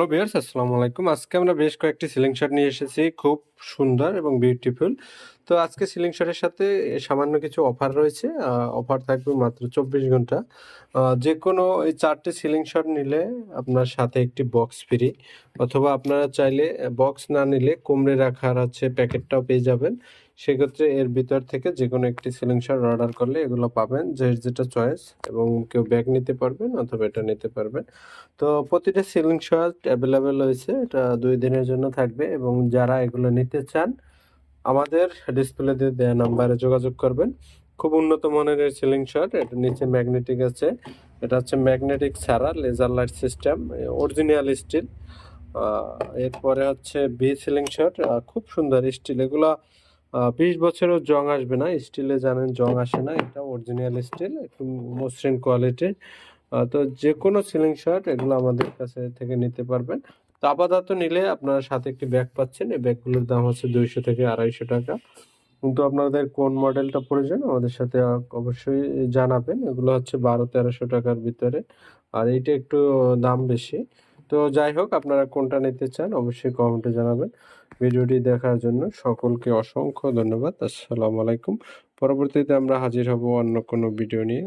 Hello বিয়ার্স আসসালামু আলাইকুম আজকে আমরা বেশ কয়েকটি সিলিং শট নিয়ে এসেছি। খুব সুন্দর এবং বিউটিফুল তো আজকে সিলিং শটের সাথে সামান্য কিছু অফার রয়েছে। অফার থাকবে মাত্র চব্বিশ ঘণ্টা। যে কোনো এই চারটে সিলিং শট নিলে আপনার সাথে একটি বক্স ফ্রি অথবা আপনারা চাইলে বক্স না নিলে কুমড়ে রাখার আছে প্যাকেটটাও পেয়ে যাবেন। সেক্ষেত্রে এর ভিতর থেকে যে কোনো একটি সিলিং শট অর্ডার করলে এগুলো পাবেন। যে যেটা চয়েস এবং কেউ ব্যাগ নিতে পারবেন অথবা এটা নিতে পারবেন। তো প্রতিটা সিলিং শট অ্যাভেলেবেল রয়েছে। এটা দুই দিনের জন্য থাকবে এবং যারা এগুলো নিতে চান, আমাদের ডিসপ্লেতে দেওয়া নাম্বারে যোগাযোগ করবেন। খুব উন্নত মানের এই সিলিং শট এটা নিচে ম্যাগনেটিক আছে। এটা হচ্ছে ম্যাগনেটিক ছাড়া laser light system original steel এরপরে হচ্ছে বি সিলিং শট খুব সুন্দর স্টিল এগুলো বিশ বছরেও জং আসবে না স্টিলে জানেন জং আসে না, এটা অরিজিনাল স্টিল একটু মসৃণ কোয়ালিটির তো যে কোনো সিলিং শট এগুলো আমাদের কাছে থেকে নিতে পারবেন। তো আপাতত নিলে আপনারা সাথে একটি ব্যাগ পাচ্ছেন। এই ব্যাগগুলোর দাম হচ্ছে দুইশো থেকে আড়াইশো টাকা। কিন্তু আপনাদের কোন মডেলটা প্রয়োজন আমাদের সাথে অবশ্যই জানাবেন। এগুলো হচ্ছে বারো তেরোশো টাকার ভিতরে। আর এইটা একটু দাম বেশি। তো যাই হোক, আপনারা কোনটা নিতে চান অবশ্যই কমেন্টে জানাবেন। ভিডিওটি দেখার জন্য সকলকে অসংখ্য ধন্যবাদ। আসসালামু আলাইকুম। পরবর্তীতে আমরা হাজির হব অন্য কোনো ভিডিও নিয়ে।